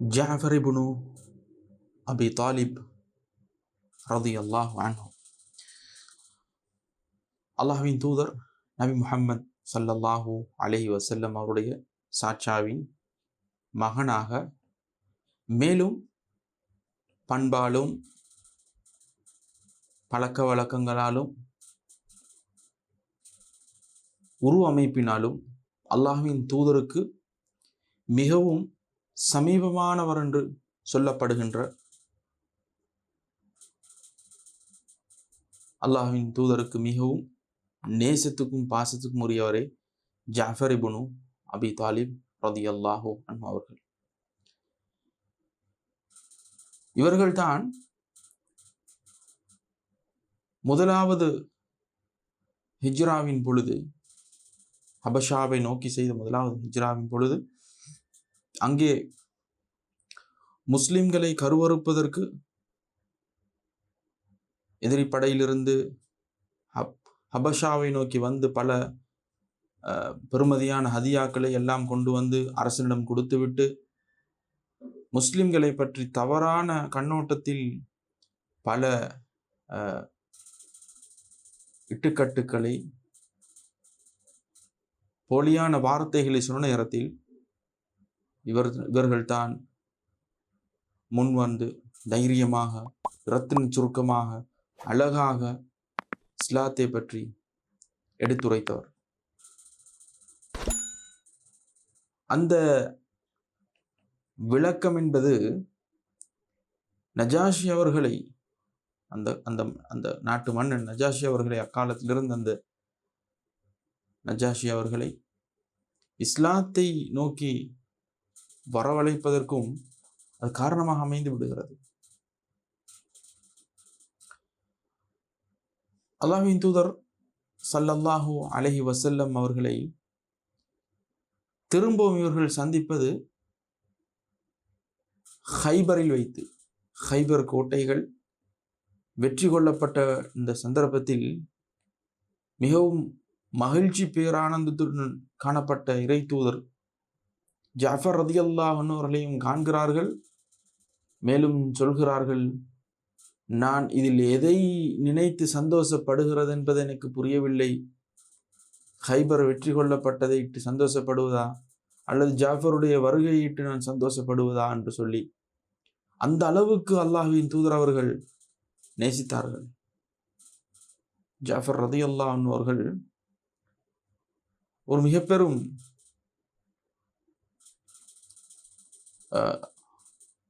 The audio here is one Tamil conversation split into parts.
ஜாஃபர் இபுனு அபி தாலிப் ரதி அல்லாஹ் அன்ஹு. அல்லாஹ்வின் தூதர் நபி முஹம்மத் ஸல்லல்லாஹு அலஹி வசல்லம் அவருடைய சாட்சாவின் மகனாக மேலும் பண்பாலும் பழக்க வழக்கங்களாலும் உருவமைப்பினாலும் அல்லாஹுவின் தூதருக்கு மிகவும் சமீபமானவர் என்று சொல்லப்படுகின்ற அல்லாஹின் தூதருக்கு மிகவும் நேசத்துக்கும் பாசத்துக்கும் உரியவரே ஜாஃபர் இபுனு அபி தாலிப் ரதி அல்லாஹோ அவர்கள். இவர்கள்தான் முதலாவது ஹிஜ்ராவின் பொழுது ஹபஷாவை நோக்கி செய்த முதலாவது ஹிஜ்ராவின் பொழுது அங்கே முஸ்லிம்களை கருவறுப்பதற்கு எதிரி படையிலிருந்து ஹப் ஹபஷாவை நோக்கி வந்து பல பெருமதியான பெறுமதியான ஹதியாக்களை எல்லாம் கொண்டு வந்து அரசனிடம் கொடுத்துவிட்டு முஸ்லிம்களை பற்றி தவறான கண்ணோட்டத்தில் பல இட்டுக்கட்டுக்களை போலியான வார்த்தைகளை சொன்ன நேரத்தில் இவர் இவர்கள்தான் முன் வந்து தைரியமாக ரத்தின் சுருக்கமாக அழகாக இஸ்லாத்தை பற்றி எடுத்துரைத்தவர். அந்த விளக்கம் என்பது நஜாஷி அவர்களை அந்த அந்த அந்த நாட்டு மன்னன் நஜாஷி அவர்களை அக்காலத்திலிருந்து அந்த நஜாஷி அவர்களை இஸ்லாத்தை நோக்கி வரவழைப்பதற்கும் அது காரணமாக அமைந்து விடுகிறது. அல்லாஹின் தூதர் சல்லல்லாஹு அலஹி வசல்லம் அவர்களை திரும்பவும் இவர்கள் சந்திப்பது ஹைபரில் வைத்து ஹைபர் கோட்டைகள் வெற்றி கொள்ளப்பட்ட இந்த சந்தர்ப்பத்தில் மிகவும் மகிழ்ச்சி பேரானந்தத்துடன் காணப்பட்ட இறை தூதர் ஜாஃபர் ரதியல்லாஹ் அவர்களையும் காண்கிறார்கள். மேலும் சொல்கிறார்கள் நான் இதில் எதை நினைத்து சந்தோஷப்படுகிறது என்பது எனக்கு புரியவில்லை. ஹைபர் வெற்றி கொள்ளப்பட்டதை இட்டு சந்தோஷப்படுவதா? அல்லது ஜாஃபருடைய வருகையிட்டு நான் சந்தோஷப்படுவதா என்று சொல்லி. அந்த அளவுக்கு அல்லாஹுவின் தூதர் அவர்கள் நேசித்தார்கள். ஜாஃபர் ரதியுல்லா அவர்கள் ஒரு மிக பெரும் அல்லாவின்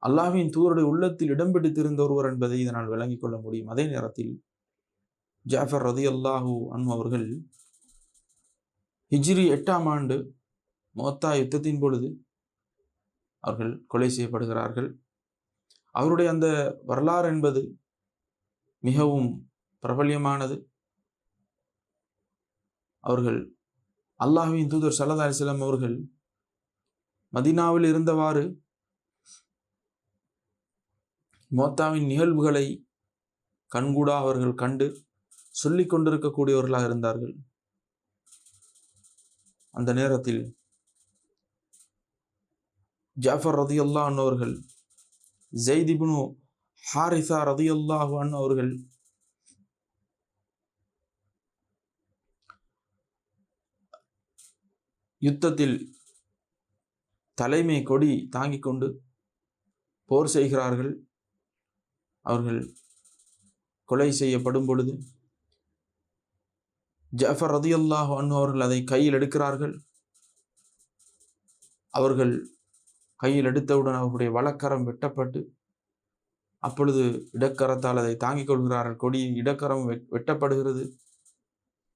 அல்லாஹ்வின் தூதருடைய உள்ளத்தில் இடம் பிடித்திருந்த ஒருவர் என்பதை இதனால் விளங்கிக் கொள்ள முடியும். அதே நேரத்தில் ஜாஃபர் ரதி அல்லாஹூ அன்பு அவர்கள் ஹிஜ்ரி எட்டாம் ஆண்டு மோத்தா யுத்தத்தின் பொழுது அவர்கள் கொலை செய்யப்படுகிறார்கள். அவருடைய அந்த வரலாறு என்பது மிகவும் பிரபல்யமானது. அவர்கள் அல்லாஹுவின் தூதர் சல்லா அலிஸ்லாம் அவர்கள் மதீனாவில் இருந்தவாறு மோத்தாவின் நிகழ்வுகளை கண்கூடா அவர்கள் கண்டு சொல்லிக் கொண்டிருக்கக்கூடியவர்களாக இருந்தார்கள். அந்த நேரத்தில் ஜாஃபர் ரதியுல்லா அவர்கள் ஜெய்திபுனு ஹாரிசா ரதியுல்லாஹு அன்னவர்கள் அவர்கள் யுத்தத்தில் தலைமை கொடி தாங்கிக் கொண்டு போர் செய்கிறார்கள். அவர்கள் கொலை செய்யப்படும் பொழுது ஜஃபர் ரதியுல்லாஹ் அன்னு அவர்கள் அதை கையில் எடுக்கிறார்கள். அவர்கள் கையில் எடுத்தவுடன் அவருடைய வழக்கரம் வெட்டப்பட்டு அப்பொழுது இடக்கரத்தால் அதை தாங்கிக் கொள்கிறார்கள். கொடி இடக்கரம் வெட்டப்படுகிறது வெட்டப்படுகிறது.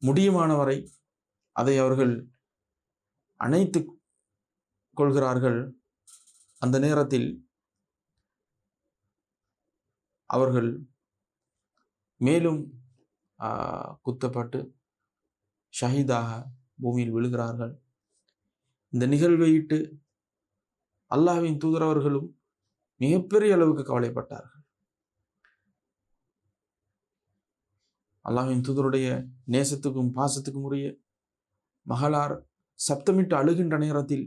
முடியுமானவரை அதை அவர்கள் அணைத்து கொள்கிறார்கள். அந்த நேரத்தில் அவர்கள் மேலும் குத்தப்பட்டு ஷஹீதாக பூமியில் விழுகிறார்கள். இந்த நிகழ்வையிட்டு அல்லாஹ்வின் தூதர் அவர்களும் மிகப்பெரிய அளவுக்கு கவலைப்பட்டார்கள். அல்லாஹ்வின் தூதருடைய நேசத்துக்கும் பாசத்துக்கும் உரிய மகளார் சப்தமிட்டு அழுகின்ற நேரத்தில்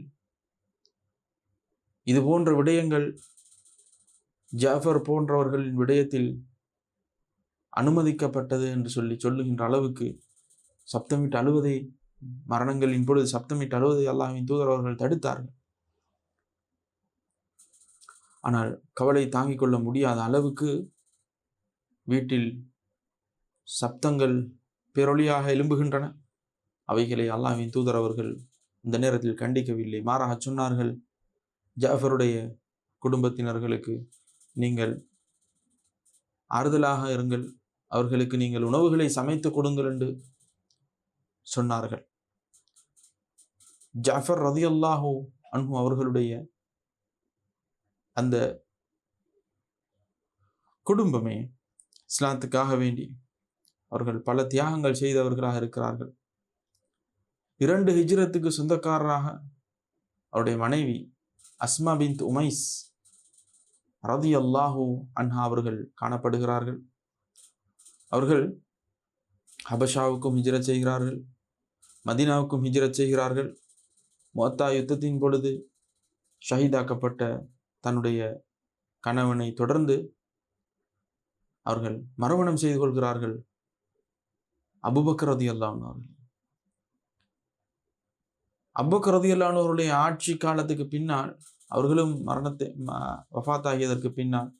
இது போன்ற விடயங்கள் ஜாஃபர் போன்றவர்களின் விடயத்தில் அனுமதிக்கப்பட்டது என்று சொல்லி சொல்லுகின்ற அளவுக்கு சப்தமிட்டு அழுவதை மரணங்களின் பொழுது சப்தமிட்டு அழுவதை அல்லாவின் தூதர் அவர்கள் தடுத்தார்கள். ஆனால் கவலை தாங்கிக் கொள்ள முடியாத அளவுக்கு வீட்டில் சப்தங்கள் பேரொழியாக எழும்புகின்றன. அவைகளை அல்லாவின் தூதர் அவர்கள் இந்த நேரத்தில் கண்டிக்கவில்லை. மாறாக சொன்னார்கள் ஜாஃபருடைய குடும்பத்தினர்களுக்கு நீங்கள் ஆறுதலாக இருங்கள். அவர்களுக்கு நீங்கள் உணவுகளை சமைத்து கொடுங்கள் என்று சொன்னார்கள். ஜாஃபர் ரதி அல்லாஹோ அன்பு அவர்களுடைய அந்த குடும்பமே இஸ்லாத்துக்காக வேண்டி அவர்கள் பல தியாகங்கள் செய்தவர்களாக இருக்கிறார்கள். இரண்டு ஹிஜ்ரத்துக்கு சொந்தக்காரராக அவருடைய மனைவி அஸ்மா பின் உமைஸ் ரதி அல்லாஹூ அன்ஹா அவர்கள் காணப்படுகிறார்கள். அவர்கள் ஹபஷாவுக்கும் ஹிஜ்ரத் செய்கிறார்கள் மதினாவுக்கும் ஹிஜ்ரத் செய்கிறார்கள். மொத்தா யுத்தத்தின் பொழுது ஷஹீதாக்கப்பட்ட தன்னுடைய கணவனை தொடர்ந்து அவர்கள் மறுமணம் செய்து கொள்கிறார்கள். அபுபக்கர் ரதி அல்லான் அல்லானவர்களுடைய ஆட்சி காலத்துக்கு பின்னால் அவர்களும் மரணத்தை வஃத்தாகியதற்கு பின்னால்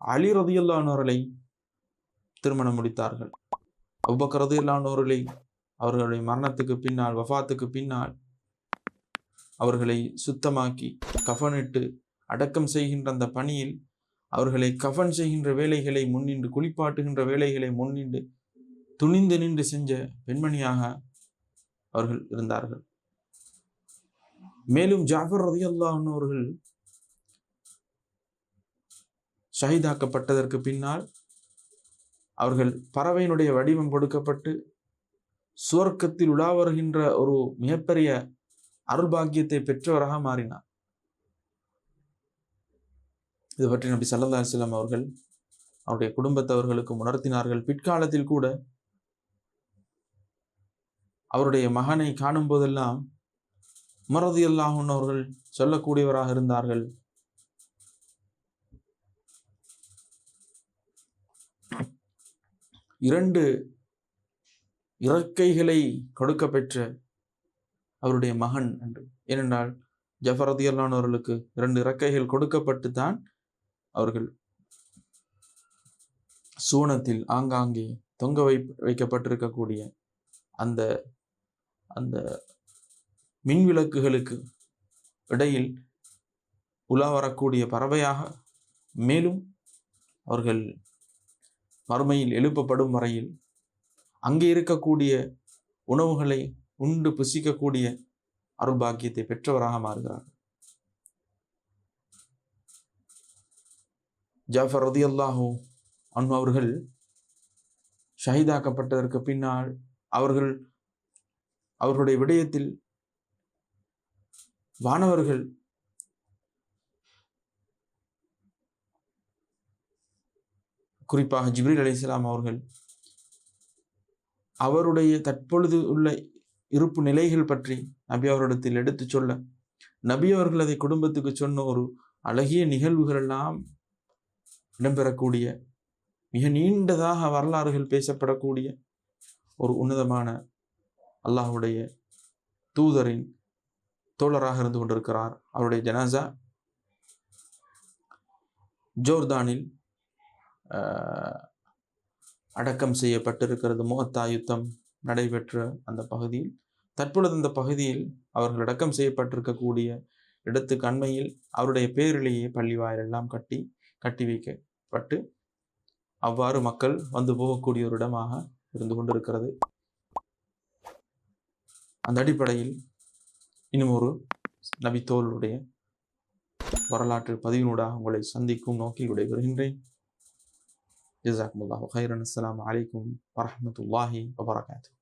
அலி ரதியுல்லானோர்களை திருமணம் முடித்தார்கள். அவ்வக்க ரதியுல்லானோர்களை அவர்களுடைய மரணத்துக்கு பின்னால் வஃபாத்துக்கு பின்னால் அவர்களை சுத்தமாக்கி கஃனிட்டு அடக்கம் செய்கின்ற அந்த பணியில் அவர்களை கஃன் செய்கின்ற வேலைகளை முன்னின்று குளிப்பாட்டுகின்ற வேலைகளை முன்னின்று துணிந்து நின்று செஞ்ச பெண்மணியாக அவர்கள் இருந்தார்கள். மேலும் ஜாஃபர் ரதி அவர்கள் ஷஹீதாக்கப்பட்டதற்கு பின்னால் அவர்கள் பறவையினுடைய வடிவம் கொடுக்கப்பட்டு சுவர்க்கத்தில் உலா வருகின்ற ஒரு மிகப்பெரிய அருள்பாக்கியத்தை பெற்றவராக மாறினார். இது பற்றி நபி சல்லா அலிஸ்லாம் அவர்கள் அவருடைய குடும்பத்தவர்களுக்கு உணர்த்தினார்கள். பிற்காலத்தில் கூட அவருடைய மகனை காணும் போதெல்லாம் உமரதி அல்லாஹன் அவர்கள் சொல்லக்கூடியவராக இருந்தார்கள். இரண்டு இறக்கைகளை கொடுக்க பெற்ற அவருடைய மகன் என்று. ஏனென்றால் ஜஃபரதி அவர்களுக்கு இரண்டு இறக்கைகள் கொடுக்கப்பட்டு தான் அவர்கள் சூனத்தில் ஆங்காங்கே தொங்க வை வைக்கப்பட்டிருக்கக்கூடிய அந்த அந்த மின் விளக்குகளுக்கு இடையில் உலா வரக்கூடிய பறவையாக மேலும் அவர்கள் மறுமையில் எழுப்பப்படும் வரையில் அங்கே இருக்கக்கூடிய உணவுகளை உண்டு புசிக்கக்கூடிய அருள்பாக்கியத்தை பெற்றவராக மாறுகிறார். ஜாஃபர் ரதி அல்லாஹூ அன்பு அவர்கள் ஷஹீதாக்கப்பட்டதற்கு பின்னால் அவர்கள் அவர்களுடைய விடயத்தில் வானவர்கள் குறிப்பாக ஜிப்ரீல் அலி இஸ்லாம் அவர்கள் அவருடைய தற்பொழுது உள்ள இருப்பு நிலைகள் பற்றி நபி அவரிடத்தில் எடுத்து சொல்ல நபி அவர்கள் அதை குடும்பத்துக்கு சொன்ன ஒரு அழகிய நிகழ்வுகள் எல்லாம் இடம்பெறக்கூடிய மிக நீண்டதாக வரலாறுகள் பேசப்படக்கூடிய ஒரு உன்னதமான அல்லாஹுடைய தூதரின் தோழராக இருந்து கொண்டிருக்கிறார். அவருடைய ஜனாசா ஜோர்தானில் அடக்கம் செய்யப்பட்டிருக்கிறது. முகத்தா யுத்தம் நடைபெற்ற அந்த பகுதியில் தற்பொழுது அந்த பகுதியில் அவர்கள் அடக்கம் செய்யப்பட்டிருக்கக்கூடிய இடத்துக்கு அண்மையில் அவருடைய பேரிலேயே பள்ளி எல்லாம் கட்டி கட்டி வைக்கப்பட்டு அவ்வாறு மக்கள் வந்து போகக்கூடிய ஒரு இடமாக இருந்து கொண்டிருக்கிறது. அந்த அடிப்படையில் இன்னும் ஒரு நபித்தோளுடைய வரலாற்று பதிவினூடாக உங்களை சந்திக்கும் நோக்கில் விடைபெறுகின்றேன். ஜசாக்முல்லாஹு ஹைரன் அஸ்லாம் அலைக்கும் வரமத்துல்லாஹி வபரகாத்து.